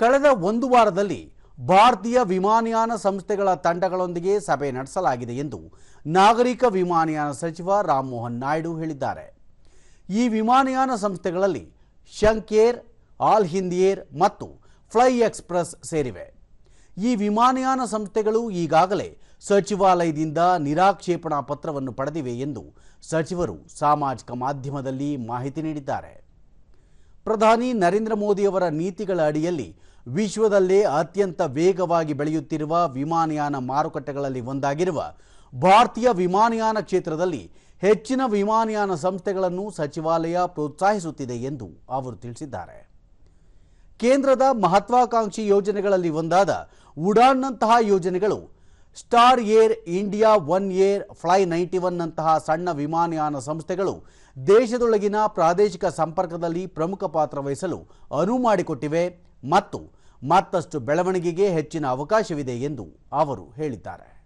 ಕಳೆದ ಒಂದು ವಾರದಲ್ಲಿ ಭಾರತೀಯ ವಿಮಾನಯಾನ ಸಂಸ್ಥೆಗಳ ತಂಡಗಳೊಂದಿಗೆ ಸಭೆ ನಡೆಸಲಾಗಿದೆ ಎಂದು ನಾಗರಿಕ ವಿಮಾನಯಾನ ಸಚಿವ ರಾಮಮೋಹನ್ ನಾಯ್ಡು ಹೇಳಿದ್ದಾರೆ. ಈ ವಿಮಾನಯಾನ ಸಂಸ್ಥೆಗಳಲ್ಲಿ ಶಂಕೇರ್ ಆಲ್ ಹಿಂದಿಯೇರ್ ಮತ್ತು ಫ್ಲೈ ಎಕ್ಸ್ಪ್ರೆಸ್ ಸೇರಿವೆ. ಈ ವಿಮಾನಯಾನ ಸಂಸ್ಥೆಗಳು ಈಗಾಗಲೇ ಸಚಿವಾಲಯದಿಂದ ನಿರಾಕ್ಷೇಪಣಾ ಪತ್ರವನ್ನು ಪಡೆದಿವೆ ಎಂದು ಸಚಿವರು ಸಾಮಾಜಿಕ ಮಾಧ್ಯಮದಲ್ಲಿ ಮಾಹಿತಿ ನೀಡಿದ್ದಾರೆ. ಪ್ರಧಾನಿ ನರೇಂದ್ರ ಮೋದಿಯವರ ನೀತಿಗಳ ಅಡಿಯಲ್ಲಿ ವಿಶ್ವದಲ್ಲೇ ಅತ್ಯಂತ ವೇಗವಾಗಿ ಬೆಳೆಯುತ್ತಿರುವ ವಿಮಾನಯಾನ ಮಾರುಕಟ್ಟೆಗಳಲ್ಲಿ ಒಂದಾಗಿರುವ ಭಾರತೀಯ ವಿಮಾನಯಾನ ಕ್ಷೇತ್ರದಲ್ಲಿ ಹೆಚ್ಚಿನ ವಿಮಾನಯಾನ ಸಂಸ್ಥೆಗಳನ್ನು ಸಚಿವಾಲಯ ಪ್ರೋತ್ಸಾಹಿಸುತ್ತಿದೆ ಎಂದು ಅವರು ತಿಳಿಸಿದ್ದಾರೆ. ಕೇಂದ್ರದ ಮಹತ್ವಾಕಾಂಕ್ಷಿ ಯೋಜನೆಗಳಲ್ಲಿ ಒಂದಾದ ಉಡಾನ್ನಂತಹ ಯೋಜನೆಗಳು star air India one air fly ninety ಒನ್ನಂತಹ ಸಣ್ಣ ವಿಮಾನಯಾನ ಸಂಸ್ಥೆಗಳು ದೇಶದೊಳಗಿನ ಪ್ರಾದೇಶಿಕ ಸಂಪರ್ಕದಲ್ಲಿ ಪ್ರಮುಖ ಪಾತ್ರ ವಹಿಸಲು ಅನುವು ಮಾಡಿಕೊಟ್ಟಿವೆ ಮತ್ತು ಮತ್ತಷ್ಟು ಬೆಳವಣಿಗೆಗೆ ಹೆಚ್ಚಿನ ಅವಕಾಶವಿದೆ ಎಂದು ಅವರು ಹೇಳಿದ್ದಾರೆ.